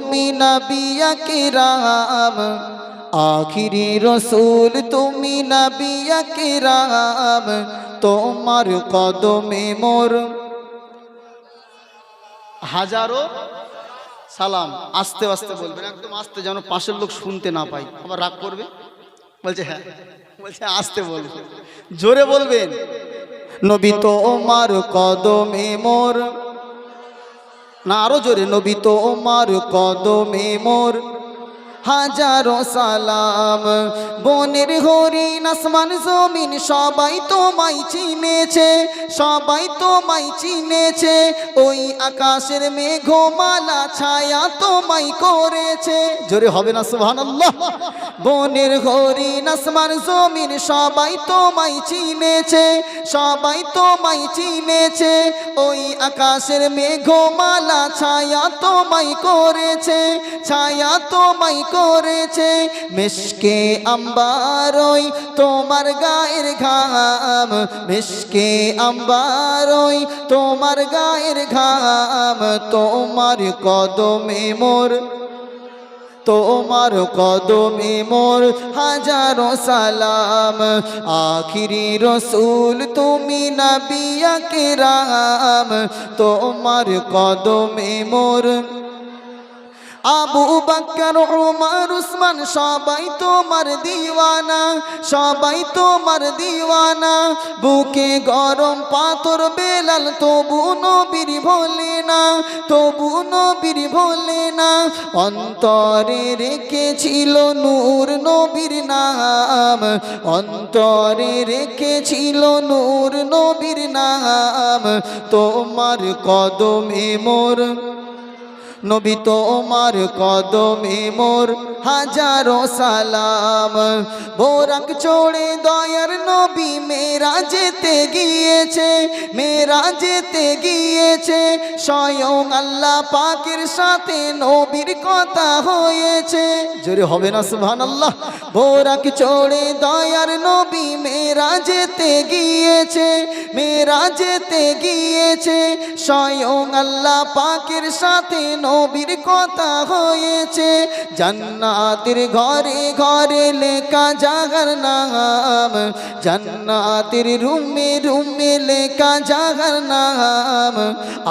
তুমি নবিয়া কিরাম আখিরি রসুল তুমি নবিয়া কিরাম তোমার কদমে মোর হাজারো সালাম। আস্তে আস্তে বলবেন, একদম আস্তে যেন পাশের লোক শুনতে না পাই আবার রাগ করবে? বলছে হ্যাঁ। বলছে, আস্তে বলবে। জোরে বলবেন, নবী তো ওমার কদমে মোর না আরও জোরে নবী তো ওমার কদমে মোর হাজারো সালাম। বনের হরিণ, আসমান, জমিন, সবাই তোমায় চিনেছে, সবাই তোমায় চিনেছে। ওই আকাশের মেঘমালা ছায়া তোমায় করেছে। জোরে হবে না, সুবহানাল্লাহ। বনের হরিণ, আসমান, জমিন, সবাই তোমায় চিনেছে, সবাই তোমায় চিনেছে। ওই আকাশের মেঘমালা ছায়া তোমায় করেছে, ছায়া তোমায় করেছে। মিশকে আম্বারই তোমার গায়ের ঘাম। মিশকে আম্বারই তোমার গায়ের ঘাম। তোমার কদমে মোর, তোমার কদমে মোর হাজারো সালাম। আখিরি রসুল তুমি নবিয়া কিরাম তোমার কদমে মোর আবু বাক্কার উমার, উসমান সবাই তোমার দিওয়ানা, সবাই তোমার দিওয়ানা। বুকে গরম পাথর বেলাল, তবু নবীর ভোলে না, তবু নবীর ভোলে না। অন্তরে রেখেছিল নূর নবীর নাম, অন্তরে রেখেছিল নূর নবীর নাম। তোমার কদমে মোর নবী তোমার কদমে মোর হাজারো সালাম। বোরাক চড়ে দয়ার নবী মেরা যেতে গিয়েছে মেরা যেতে গিয়েছে। স্বয়ং আল্লাহ পাকের সাথে নবীর কথা হয়েছে। জোরে হবে না সুবহান আল্লাহ বোরাক চড়ে দয়ার নবী মেরা যেতে গিয়েছে মেরা যেতে গিয়েছে। স্বয়ং আল্লাহ পাকের সাথে নবীর কথা হয়েছে, জান্নাতের ঘরে ঘরে লেখা জাগার নাম, জান্নাতের রুমে রুমে লেখা জাগার নাম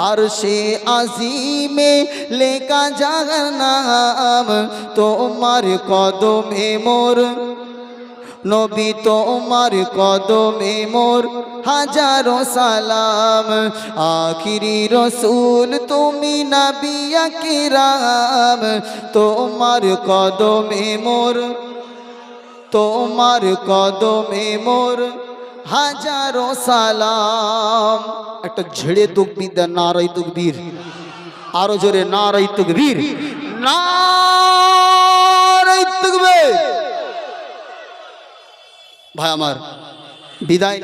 আর সে আজিমে লেখা জাগার নাম, তোমার কদমে মোর নবী তোমার কদমে মোর হাজারো সালাম। আখিরি রসুল তুমি নবিয়া কিরাম তোমার কদমে মোর, তোমার কদমে মোর হাজারো সালাম। একটা ঝেড়ে তুকবির দেন নারাই তুকবীর। আরও জোরে নারাই তুকবীর। নারাই ভাই আমার বিদায়।